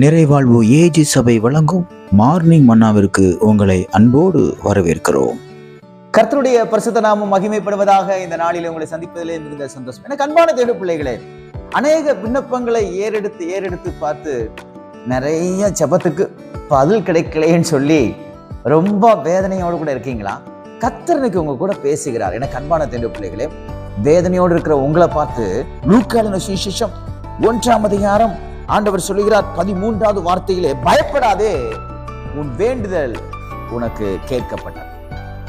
நிறைவாழ்வு AG சபை வழங்கும் morning மன்னாவிற்கு உங்களை அன்போடு வரவேற்கிறோம். கர்த்தருடைய பரிசுத்த நாமம் மகிமைப்படுவதாக இந்த நாளில் உங்களை சந்திப்பதிலே மிகுந்த சந்தோஷம். எனக்கு அன்பான தேடு பிள்ளைகளே அநேக விண்ணப்பங்களை ஏறெடுத்து ஏறெடுத்து பார்த்து நிறைய ஜெபத்துக்கு பதில் கிடைக்கலையேன்னு சொல்லி ரொம்ப வேதனையோடு கூட இருக்கீங்களா? கர்த்தர் உங்க கூட பேசுகிறார். எனக்கு அன்பான தேடு பிள்ளைகளே வேதனையோடு இருக்கிற உங்களை பார்த்து லூக்காலின சுவிசேஷம் ஒன்றாம் அதிகாரம் ஆண்டவர் சொல்லுகிறார் பதிமூன்றாவது வார்த்தையிலே பயப்படாதே உன் வேண்டுதல் உனக்கு கேட்கப்பட்டது.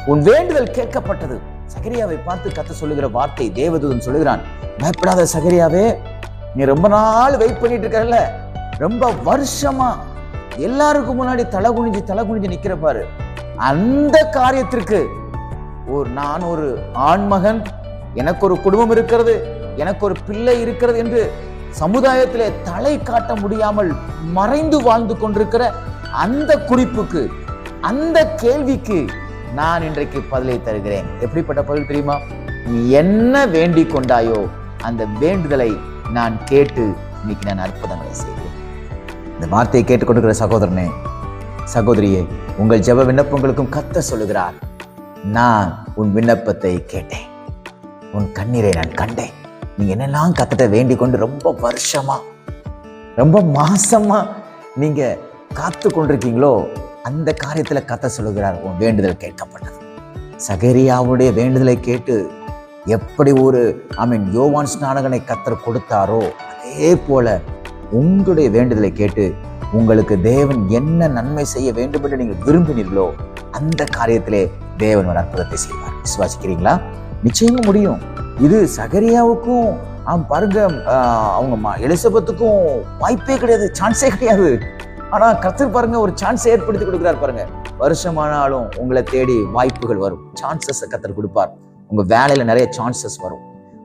உன் வேண்டுதல் கேட்கப்பட்டது. சகரியாவை பார்த்து கத்த சொல்லுகிற வார்த்தை தேவதூதன் சொல்லுகிறான் பயப்படாத சகரியாவே நீ ரொம்ப நாள் வெயிட் பண்ணிட்டு இருக்கல ரொம்ப வருஷமா எல்லாருக்கும் முன்னாடி தலை குனிஞ்சு தலை குனிஞ்சு நிக்கிற பாரு. அந்த காரியத்திற்கு ஒரு நான் ஒரு ஆண்மகன் எனக்கு ஒரு குடும்பம் இருக்கிறது எனக்கு ஒரு பிள்ளை இருக்கிறது என்று சமுதாயத்திலே தலை காட்ட முடியாமல் மறைந்து வாழ்ந்து கொண்டிருக்கிற அந்த குறிப்புக்கு அந்த கேள்விக்கு நான் இன்றைக்கு பதிலை தருகிறேன். எப்படிப்பட்ட பதில் தெரியுமா? நீ என்ன வேண்டி கொண்டாயோ அந்த வேண்டுதலை நான் கேட்டு இன்னைக்கு நான் அற்புதங்களை செய்கிறேன் இந்த வார்த்தையை கேட்டுக்கொண்டிருக்கிற சகோதரனே சகோதரியே உங்கள் ஜெப விண்ணப்பங்களுக்கும் கத்த சொல்லுகிறார். நான் உன் விண்ணப்பத்தை கேட்டேன். உன் கண்ணீரை நான் கண்டேன். நீ என்னெல்லாம் கத்தட்ட வேண்டிக் கொண்டு ரொம்ப வருஷமா ரொம்ப மாசமா நீங்க காத்து கொண்டிருக்கீங்களோ அந்த காரியத்துல கத்த சொல்லுகிறார் உன் வேண்டுதல் கேட்கப்பட்டது. சகரியாவுடைய வேண்டுதலை கேட்டு எப்படி ஒரு ஐ மீன் யோவான் ஸ்நானகனை கத்தர் கொடுத்தாரோ அதே போல உங்களுடைய வேண்டுதலை கேட்டு உங்களுக்கு தேவன் என்ன நன்மை செய்ய வேண்டும் என்று நீங்கள் விரும்பினீர்களோ அந்த காரியத்திலே தேவன் ஒரு அற்புதத்தை செய்வார். விசுவாசிக்கிறீங்களா? நிச்சயமா முடியும். இது சகரியாவுக்கும் பாருங்க அவங்க ம- எலிசபெத்துக்கும் வாய்ப்பே கிடையாது சான்ஸே கிடையாது. ஆனா கர்த்தர் பாருங்க ஒரு சான்ஸ் ஏற்படுத்தி கொடுக்குறாரு பாருங்க. வருஷமானாலும் உங்களை தேடி வாய்ப்புகள் வரும். சான்சஸ் கத்தர் கொடுப்பார். உங்க வேலையில நிறைய சான்சஸ் வரும்.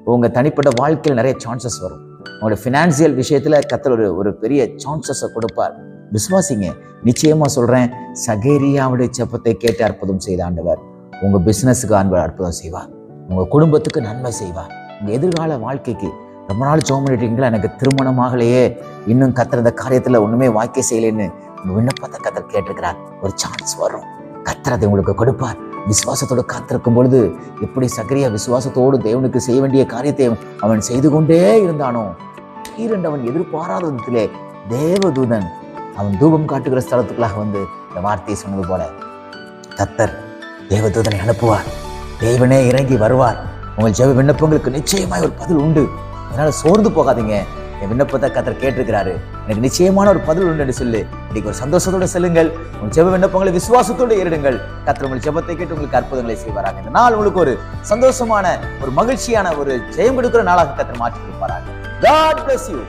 உங்க தனிப்பட்ட வாழ்க்கையில் நிறைய சான்சஸ் வரும். உங்களோட ஃபினான்சியல் விஷயத்துல கத்தர் ஒரு ஒரு பெரிய சான்சஸை கொடுப்பார். விசுவாசிங்க நிச்சயமா சொல்றேன் சகேரியாவுடைய செப்பத்தை கேட்டு அற்புதம் செய்த ஆண்டவர் உங்க பிசினஸுக்கு ஆண்டவர் அற்புதம் செய்வார். உங்க குடும்பத்துக்கு நன்மை செய்வார். உங்க எதிர்கால வாழ்க்கைக்கு ரொம்ப நாள் ஜோம் பண்ணிட்டீங்களா எனக்கு திருமணமாகலையே இன்னும் கத்துற இந்த காரியத்துல ஒண்ணுமே வாய்க்கை செய்யலைன்னு உங்க விண்ணப்பத்தை கத்தர் கேட்டிருக்கிறார். ஒரு சான்ஸ் வரும். கத்தர் உங்களுக்கு கொடுப்பார். விசுவாசத்தோடு காத்திருக்கும் பொழுது எப்படி சக்கரியா விசுவாசத்தோடு தேவனுக்கு செய்ய வேண்டிய காரியத்தை அவன் செய்து கொண்டே இருந்தானோ ஈரண்டு அவன் எதிர்பாராத விதத்திலே தேவதூதன் அவன் தூபம் காட்டுகிற ஸ்தலத்துக்குள்ளாக வந்து இந்த வார்த்தையை சொன்னது போல கத்தர் தேவதூதனை அனுப்புவார். தேவனே இறங்கி வருவார். உங்கள் ஜெப விண்ணப்பங்களுக்கு நிச்சயமாய் ஒரு பதில் உண்டு. அதனால் சோர்ந்து போகாதீங்க. என் விண்ணப்பத்தை கத்தர் கேட்டிருக்கிறாரு. எனக்கு நிச்சயமான ஒரு பதில் உண்டு என்று சொல்லு. இன்னைக்கு ஒரு சந்தோஷத்தோட செல்லுங்கள். உங்கள் ஜெப விண்ணப்பங்களை விசுவாசத்தோடு ஏறிடுங்கள். கத்தர் உங்கள் ஜெபத்தை கேட்டு உங்களுக்கு அற்புதங்களை செய்வாராங்க இந்த நாள் உங்களுக்கு ஒரு சந்தோஷமான ஒரு மகிழ்ச்சியான ஒரு ஜெயம் கொடுக்கிற நாளாக கத்தர் மாற்றி கொடுப்பாராங்க God bless you.